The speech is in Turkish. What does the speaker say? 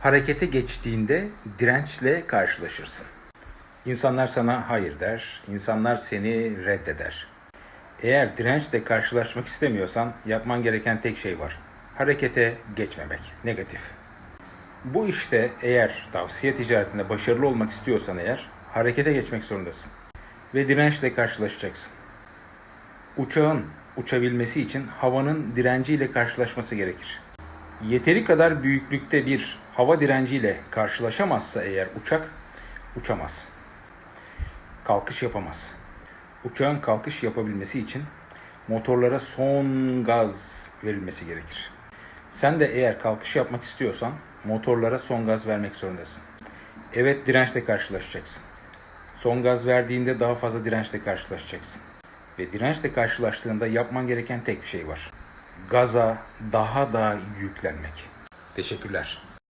Harekete geçtiğinde dirençle karşılaşırsın. İnsanlar sana hayır der, insanlar seni reddeder. Eğer dirençle karşılaşmak istemiyorsan yapman gereken tek şey var. Harekete geçmemek. Negatif. Bu işte eğer tavsiye ticaretinde başarılı olmak istiyorsan eğer harekete geçmek zorundasın. Ve dirençle karşılaşacaksın. Uçağın uçabilmesi için havanın direnciyle karşılaşması gerekir. Yeteri kadar büyüklükte bir hava direnciyle karşılaşamazsa eğer uçak uçamaz. Kalkış yapamaz. Uçağın kalkış yapabilmesi için motorlara son gaz verilmesi gerekir. Sen de eğer kalkış yapmak istiyorsan motorlara son gaz vermek zorundasın. Evet dirençle karşılaşacaksın. Son gaz verdiğinde daha fazla dirençle karşılaşacaksın. Ve dirençle karşılaştığında yapman gereken tek bir şey var. Gaza daha da yüklenmek. Teşekkürler.